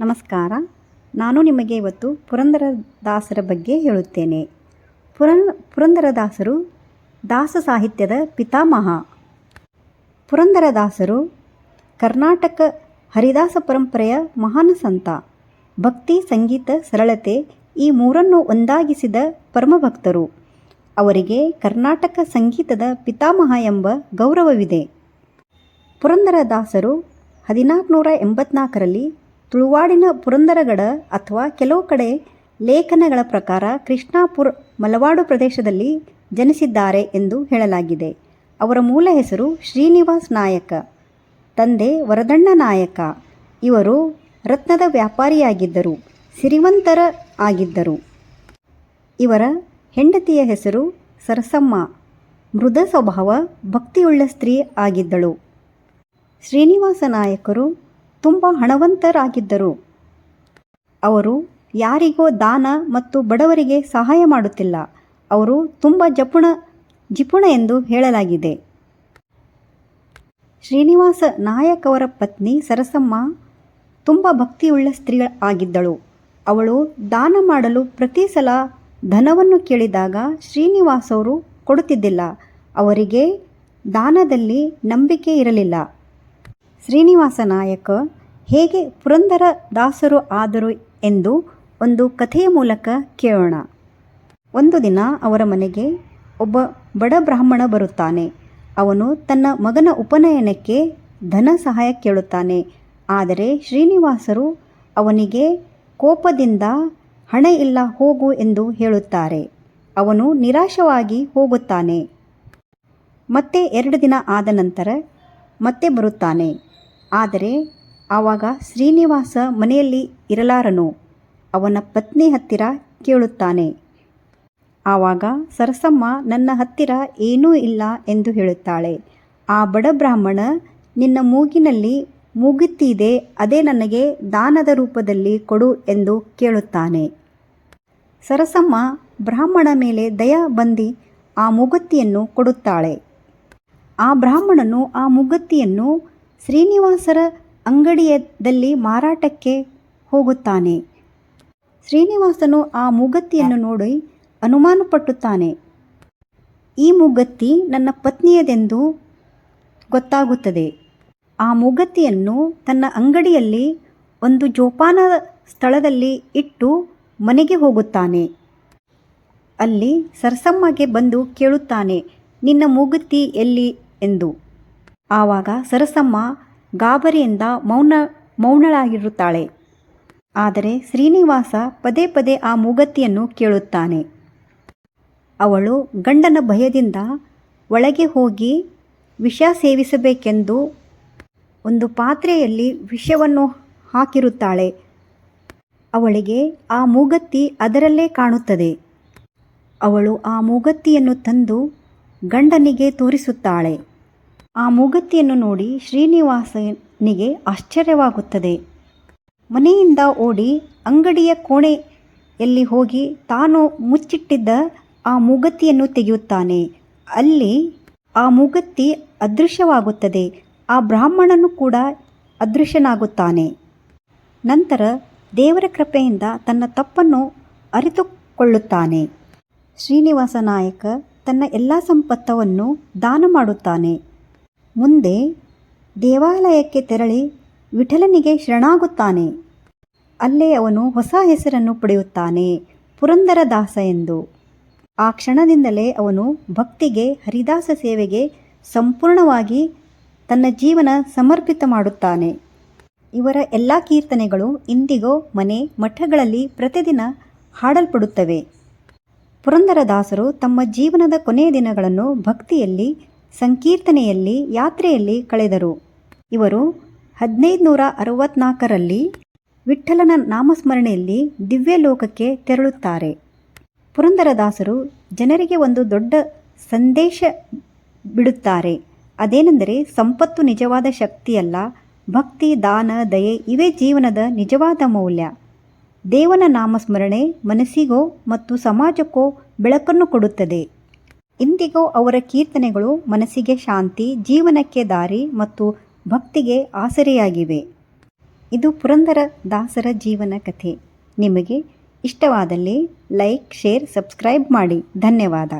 ನಮಸ್ಕಾರ. ನಾನು ನಿಮಗೆ ಇವತ್ತು ಪುರಂದರದಾಸರ ಬಗ್ಗೆ ಹೇಳುತ್ತೇನೆ. ಪುರಂ ಪುರಂದರದಾಸರು ದಾಸ ಸಾಹಿತ್ಯದ ಪಿತಾಮಹ. ಪುರಂದರದಾಸರು ಕರ್ನಾಟಕ ಹರಿದಾಸ ಪರಂಪರೆಯ ಮಹಾನ್ ಸಂತ. ಭಕ್ತಿ, ಸಂಗೀತ, ಸರಳತೆ ಈ ಮೂರನ್ನು ಒಂದಾಗಿಸಿದ ಪರಮಭಕ್ತರು. ಅವರಿಗೆ ಕರ್ನಾಟಕ ಸಂಗೀತದ ಪಿತಾಮಹ ಎಂಬ ಗೌರವವಿದೆ. ಪುರಂದರದಾಸರು ಹದಿನಾಲ್ಕುನೂರ ಎಂಬತ್ನಾಲ್ಕರಲ್ಲಿ ತುಳುವಾಡಿನ ಪುರಂದರಗಡ ಅಥವಾ ಕೆಲವು ಕಡೆ ಲೇಖನಗಳ ಪ್ರಕಾರ ಕೃಷ್ಣಾಪುರ ಮಲವಾಡು ಪ್ರದೇಶದಲ್ಲಿ ಜನಿಸಿದ್ದಾರೆ ಎಂದು ಹೇಳಲಾಗಿದೆ. ಅವರ ಮೂಲ ಹೆಸರು ಶ್ರೀನಿವಾಸ್ ನಾಯಕ, ತಂದೆ ವರದಣ್ಣ ನಾಯಕ. ಇವರು ರತ್ನದ ವ್ಯಾಪಾರಿಯಾಗಿದ್ದರು, ಸಿರಿವಂತರ ಆಗಿದ್ದರು. ಇವರ ಹೆಂಡತಿಯ ಹೆಸರು ಸರಸಮ್ಮ. ಮೃದ ಸ್ವಭಾವ ಭಕ್ತಿಯುಳ್ಳ ಸ್ತ್ರೀ ಆಗಿದ್ದಳು. ಶ್ರೀನಿವಾಸ ನಾಯಕರು ತುಂಬ ಹಣವಂತರಾಗಿದ್ದರು. ಅವರು ಯಾರಿಗೋ ದಾನ ಮತ್ತು ಬಡವರಿಗೆ ಸಹಾಯ ಮಾಡುತ್ತಿಲ್ಲ. ಅವರು ತುಂಬ ಜಪುಣ, ಜಿಪುಣ ಎಂದು ಹೇಳಲಾಗಿದೆ. ಶ್ರೀನಿವಾಸ ನಾಯಕ್ ಅವರ ಪತ್ನಿ ಸರಸಮ್ಮ ತುಂಬ ಭಕ್ತಿಯುಳ್ಳ ಸ್ತ್ರೀ ಆಗಿದ್ದಳು. ಅವಳು ದಾನ ಮಾಡಲು ಪ್ರತಿ ಸಲ ಧನವನ್ನು ಕೇಳಿದಾಗ ಶ್ರೀನಿವಾಸವರು ಕೊಡುತ್ತಿದ್ದಿಲ್ಲ. ಅವರಿಗೆ ದಾನದಲ್ಲಿ ನಂಬಿಕೆ ಇರಲಿಲ್ಲ. ಶ್ರೀನಿವಾಸ ನಾಯಕ ಹೇಗೆ ಪುರಂದರ ದಾಸರು ಆದರು ಎಂದು ಒಂದು ಕಥೆಯ ಮೂಲಕ ಕೇಳೋಣ. ಒಂದು ದಿನ ಅವರ ಮನೆಗೆ ಒಬ್ಬ ಬಡ ಬ್ರಾಹ್ಮಣ ಬರುತ್ತಾನೆ. ಅವನು ತನ್ನ ಮಗನ ಉಪನಯನಕ್ಕೆ ಧನ ಸಹಾಯ ಕೇಳುತ್ತಾನೆ. ಆದರೆ ಶ್ರೀನಿವಾಸರು ಅವನಿಗೆ ಕೋಪದಿಂದ ಹಣ ಇಲ್ಲ, ಹೋಗು ಎಂದು ಹೇಳುತ್ತಾರೆ. ಅವನು ನಿರಾಶವಾಗಿ ಹೋಗುತ್ತಾನೆ. ಮತ್ತೆ ಎರಡು ದಿನ ಆದ ನಂತರ ಮತ್ತೆ ಬರುತ್ತಾನೆ. ಆದರೆ ಆವಾಗ ಶ್ರೀನಿವಾಸ ಮನೆಯಲ್ಲಿ ಇರಲಾರನು. ಅವನ ಪತ್ನಿ ಹತ್ತಿರ ಕೇಳುತ್ತಾನೆ. ಆವಾಗ ಸರಸಮ್ಮ, ನನ್ನ ಹತ್ತಿರ ಏನೂ ಇಲ್ಲ ಎಂದು ಹೇಳುತ್ತಾಳೆ. ಆ ಬಡ ಬ್ರಾಹ್ಮಣ, ನಿನ್ನ ಮೂಗಿನಲ್ಲಿ ಮೂಗುತ್ತಿದೆ, ಅದೇ ನನಗೆ ದಾನದ ರೂಪದಲ್ಲಿ ಕೊಡು ಎಂದು ಕೇಳುತ್ತಾನೆ. ಸರಸಮ್ಮ ಬ್ರಾಹ್ಮಣ ಮೇಲೆ ದಯ ಬಂದಿ ಆ ಮೂಗುತ್ತಿಯನ್ನು ಕೊಡುತ್ತಾಳೆ. ಆ ಬ್ರಾಹ್ಮಣನು ಆ ಮೂಗುತ್ತಿಯನ್ನು ಶ್ರೀನಿವಾಸರ ಅಂಗಡಿಯದಲ್ಲಿ ಮಾರಾಟಕ್ಕೆ ಹೋಗುತ್ತಾನೆ. ಶ್ರೀನಿವಾಸನು ಆ ಮೂಗತ್ತಿಯನ್ನು ನೋಡಿ ಅನುಮಾನಪಟ್ಟುತ್ತಾನೆ. ಈ ಮೂಗತ್ತಿ ನನ್ನ ಪತ್ನಿಯದೆಂದು ಗೊತ್ತಾಗುತ್ತದೆ. ಆ ಮೂಗತ್ತಿಯನ್ನು ತನ್ನ ಅಂಗಡಿಯಲ್ಲಿ ಒಂದು ಜೋಪಾನ ಸ್ಥಳದಲ್ಲಿ ಇಟ್ಟು ಮನೆಗೆ ಹೋಗುತ್ತಾನೆ. ಅಲ್ಲಿ ಸರಸಮ್ಮಗೆ ಬಂದು ಕೇಳುತ್ತಾನೆ, ನಿನ್ನ ಮೂಗುತ್ತಿ ಎಲ್ಲಿ? ಎಂದು. ಆವಾಗ ಸರಸಮ್ಮ ಗಾಬರಿಯಿಂದ ಮೌನ, ಮೌನಳಾಗಿರುತ್ತಾಳೆ. ಆದರೆ ಶ್ರೀನಿವಾಸ ಪದೇ ಪದೇ ಆ ಮೂಗತ್ತಿಯನ್ನು ಕೇಳುತ್ತಾನೆ. ಅವಳು ಗಂಡನ ಭಯದಿಂದ ಒಳಗೆ ಹೋಗಿ ವಿಷ ಸೇವಿಸಬೇಕೆಂದು ಒಂದು ಪಾತ್ರೆಯಲ್ಲಿ ವಿಷವನ್ನು ಹಾಕಿರುತ್ತಾಳೆ. ಅವಳಿಗೆ ಆ ಮೂಗತ್ತಿ ಅದರಲ್ಲೇ ಕಾಣುತ್ತದೆ. ಅವಳು ಆ ಮೂಗತ್ತಿಯನ್ನು ತಂದು ಗಂಡನಿಗೆ ತೋರಿಸುತ್ತಾಳೆ. ಆ ಮೂಗತ್ತಿಯನ್ನು ನೋಡಿ ಶ್ರೀನಿವಾಸನಿಗೆ ಆಶ್ಚರ್ಯವಾಗುತ್ತದೆ. ಮನೆಯಿಂದ ಓಡಿ ಅಂಗಡಿಯ ಕೋಣೆಯಲ್ಲಿ ಹೋಗಿ ತಾನು ಮುಚ್ಚಿಟ್ಟಿದ್ದ ಆ ಮೂಗತ್ತಿಯನ್ನು ತೆಗೆಯುತ್ತಾನೆ. ಅಲ್ಲಿ ಆ ಮೂಗತ್ತಿ ಅದೃಶ್ಯವಾಗುತ್ತದೆ. ಆ ಬ್ರಾಹ್ಮಣನು ಕೂಡ ಅದೃಶ್ಯನಾಗುತ್ತಾನೆ. ನಂತರ ದೇವರ ಕೃಪೆಯಿಂದ ತನ್ನ ತಪ್ಪನ್ನು ಅರಿತುಕೊಳ್ಳುತ್ತಾನೆ. ಶ್ರೀನಿವಾಸ ನಾಯಕ ತನ್ನ ಎಲ್ಲ ಸಂಪತ್ತವನ್ನು ದಾನ ಮಾಡುತ್ತಾನೆ. ಮುಂದೆ ದೇವಾಲಯಕ್ಕೆ ತೆರಳಿ ವಿಠಲನಿಗೆ ಶರಣಾಗುತ್ತಾನೆ. ಅಲ್ಲೇ ಅವನು ಹೊಸ ಹೆಸರನ್ನು ಪಡೆಯುತ್ತಾನೆ ಪುರಂದರದಾಸ ಎಂದು. ಆ ಕ್ಷಣದಿಂದಲೇ ಅವನು ಭಕ್ತಿಗೆ, ಹರಿದಾಸ ಸೇವೆಗೆ ಸಂಪೂರ್ಣವಾಗಿ ತನ್ನ ಜೀವನ ಸಮರ್ಪಿತ ಮಾಡುತ್ತಾನೆ. ಇವರ ಎಲ್ಲ ಕೀರ್ತನೆಗಳು ಇಂದಿಗೂ ಮನೆ ಮಠಗಳಲ್ಲಿ ಪ್ರತಿದಿನ ಹಾಡಲ್ಪಡುತ್ತವೆ. ಪುರಂದರದಾಸರು ತಮ್ಮ ಜೀವನದ ಕೊನೆಯ ದಿನಗಳನ್ನು ಭಕ್ತಿಯಲ್ಲಿ ಸಂಕೀರ್ತನೆಯಲ್ಲಿ, ಯಾತ್ರೆಯಲ್ಲಿ ಕಳೆದರು. ಇವರು ಹದಿನೈದು ನೂರ ಅರವತ್ನಾಲ್ಕರಲ್ಲಿ ವಿಠ್ಠಲನ ನಾಮಸ್ಮರಣೆಯಲ್ಲಿ ದಿವ್ಯ ಲೋಕಕ್ಕೆ ತೆರಳುತ್ತಾರೆ. ಪುರಂದರದಾಸರು ಜನರಿಗೆ ಒಂದು ದೊಡ್ಡ ಸಂದೇಶ ಬಿಡುತ್ತಾರೆ. ಅದೇನೆಂದರೆ, ಸಂಪತ್ತು ನಿಜವಾದ ಶಕ್ತಿಯಲ್ಲ, ಭಕ್ತಿ, ದಾನ, ದಯೆ ಇವೇ ಜೀವನದ ನಿಜವಾದ ಮೌಲ್ಯ. ದೇವನ ನಾಮಸ್ಮರಣೆ ಮನಸ್ಸಿಗೋ ಮತ್ತು ಸಮಾಜಕ್ಕೋ ಬೆಳಕನ್ನು ಕೊಡುತ್ತದೆ. ಇಂದಿಗೂ ಅವರ ಕೀರ್ತನೆಗಳು ಮನಸ್ಸಿಗೆ ಶಾಂತಿ, ಜೀವನಕ್ಕೆ ದಾರಿ ಮತ್ತು ಭಕ್ತಿಗೆ ಆಸರೆಯಾಗಿವೆ. ಇದು ಪುರಂದರ ದಾಸರ ಜೀವನ ಕಥೆ. ನಿಮಗೆ ಇಷ್ಟವಾದಲ್ಲಿ ಲೈಕ್, ಶೇರ್, ಸಬ್ಸ್ಕ್ರೈಬ್ ಮಾಡಿ. ಧನ್ಯವಾದ.